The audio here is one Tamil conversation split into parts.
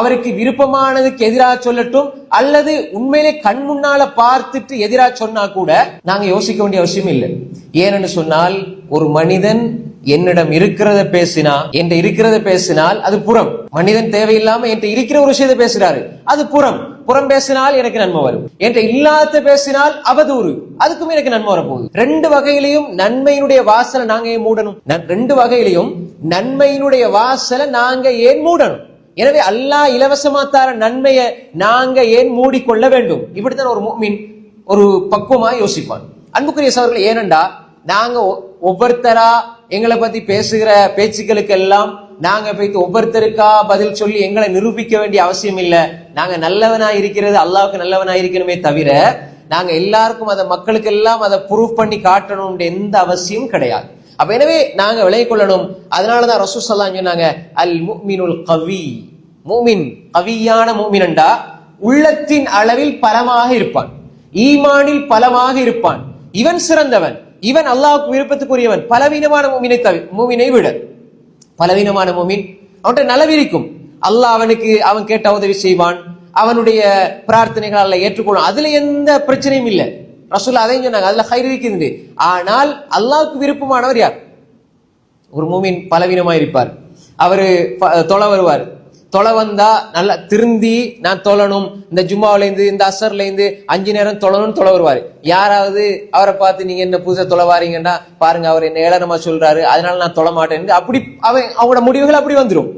அவருக்கு விருப்பமானதுக்கு எதிராக சொல்லட்டும் அல்லது உண்மையிலே கண் முன்னால பார்த்துட்டு எதிராக சொன்னா கூட நாங்க யோசிக்க வேண்டிய அவசியம் இல்லை. ஏனென்று சொன்னால் ஒரு மனிதன் என்னிடம் இருக்கிறத பேசினா என்கிட்ட இருக்கிறத பேசினால் அது புறம். மனிதன் தேவையில்லாம என்கிட்ட இருக்கிற ஒரு விஷயத்தை பேசுறாரு அது புறம். புறம் பேசினால் எனக்கு நன்மை வரும். என்கிட்ட இல்லாத பேசினால் அவதூறு. அதுக்கும் எனக்கு நன்மை வரப்போகுது. ரெண்டு வகையிலையும் நன்மையினுடைய வாசலை நாங்க ஏன் மூடணும்? ரெண்டு வகையிலையும் நன்மையினுடைய வாசலை நாங்க ஏன் மூடணும்? எனவே அல்லாஹ் இலவசமா தார நன்மையை நாங்க ஏன் மூடிக்கொள்ள வேண்டும்? இப்படித்தான் ஒரு மீன் ஒரு பக்குவமா யோசிப்பான். அன்புக்குரிய சவர்கள் ஏனண்டா நாங்க ஒ- ஒவ்வொருத்தரா எங்களை பத்தி பேசுகிற பேச்சுக்களுக்கு எல்லாம் நாங்க போயிட்டு ஒவ்வொருத்தருக்கா பதில் சொல்லி எங்களை நிரூபிக்க வேண்டிய அவசியம் இல்ல. நாங்க நல்லவனா இருக்கிறது அல்லாவுக்கு நல்லவனா இருக்கணுமே தவிர நாங்க எல்லாருக்கும் அதை மக்களுக்கு எல்லாம் அதை ப்ரூவ் பண்ணி காட்டணும்ன்ற எந்த அவசியம் கிடையாது. அப்ப எனவே நாங்க விளங்கிக் கொள்ளணும். அதனாலதான் ரசூ சொன்னாங்க அல் முக்மினுல் கவி. மூமின் கவியான மூமினண்டா உள்ளத்தின் அளவில் பலமாக இருப்பான். ஈமானில் பலமாக இருப்பான். இவன் சிறந்தவன். இவன் அல்லாவுக்கு விருப்பத்துக்குரியவன். பலவீனமான மூமினை தவி மூமினை விட. பலவீனமான மூமின் அவன்கிட்ட நலவிருக்கும் அல்லாஹ் அவனுக்கு அவன் கேட்ட உதவி செய்வான். அவனுடைய பிரார்த்தனைகள் அல்ல ஏற்றுக்கொள்ளும் அதுல எந்த பிரச்சனையும் இல்லை. ரசூல்லா அதையும் சொன்னாங்க அதுல ஹைர் இருக்குது ஆனால் அல்லாவுக்கு விருப்பமானவர் யார்? ஒரு மூமின் பலவீனமா இருப்பார். அவரு தொலை வருவார். தொலை வந்தா நல்லா திருந்தி நான் தொழணும். இந்த ஜும்மாவிலேருந்து இந்த அசர்லேருந்து அஞ்சு நேரம் தொழணும்னு தொலை வருவார். யாராவது அவரை பார்த்து நீங்க என்ன புதுசாக தொலைவாரீங்கன்னா பாருங்க அவர் என்ன ஏளனமா சொல்றாரு. அதனால நான் தொழ மாட்டேன். அப்படி அவன் அவங்களோட முடிவுகள் அப்படி வந்துடும்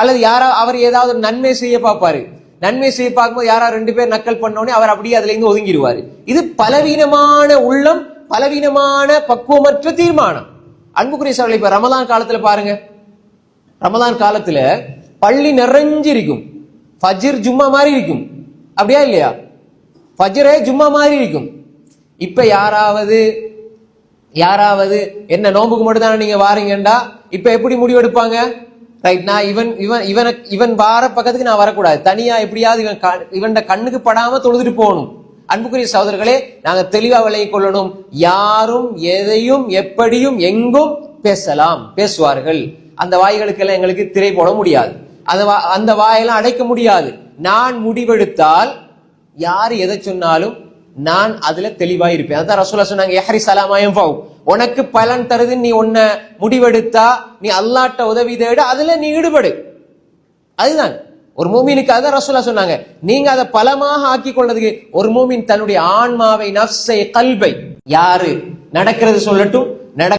அல்லது யாரா அவர் ஏதாவது ஒரு நன்மை செய்ய பார்ப்பாரு. நன்மை செய்ய பார்க்கும்போது யாரா ரெண்டு பேர் நக்கல் பண்ணோடனே அவர் அப்படியே அதுல இருந்து ஒதுங்கிடுவாரு. இது பலவீனமான உள்ளம் பலவீனமான பக்குவமற்ற தீர்மானம். அன்புக்குரிய சார் இப்ப ரமலான் காலத்துல பாருங்க. ரமலான் காலத்துல பள்ளி நிறைஞ்சிருக்கும். ஃபஜ்ர் ஜும்மா மாதிரி இருக்கும். அப்படியா இல்லையா? ஃபஜ்ரே ஜும்மா மாதிரி இருக்கும். இப்ப யாராவது யாராவது என்ன நோம்புக்கு மட்டும் தானே நீங்க வாரீங்கண்டா? இப்ப எப்படி முடிவெடுப்பாங்க? ரைட் நான் இவன் இவன் இவனை இவன் வார பக்கத்துக்கு நான் வரக்கூடாது. தனியா எப்படியாவது இவன் இவன் கண்ணுக்கு படாம தொழுதுட்டு போகணும். அன்புக்குரிய சகோதரர்களே நாங்க தெளிவா விளங்கிக் கொள்ளணும். யாரும் எதையும் எப்படியும் எங்கும் பேசலாம் பேசுவார்கள். அந்த வாய்களுக்கெல்லாம் எங்களுக்கு திரை போட முடியாது. அந்த வா- அந்த வாயெல்லாம் அடைக்க முடியாது. நான் முடிவெடுத்தால் யார் எதை சொன்னாலும் நான் அதுல தெளிவா இருப்பேன். அதான் ரசூலா சொன்னாங்க எஹரி சலாமாயம் பாவ் உனக்கு பலன் தருது நீ உன்னை முடிவெடுத்தா நீ அல்லாட்ட உதவி தேடு அதுல நீ ஈடுபடு. அதுதான். ஒரு மூமினுக்கு அதான் ரசூலா சொன்னாங்க. நீங்க அதை பலமாக ஆக்கி கொள்றதுக்கு ஒரு மூமின் தன்னுடைய ஆன்மாவை நஃப்ஸை கல்வை யாரு? நடக்கிறது சொல்லட்டும் நட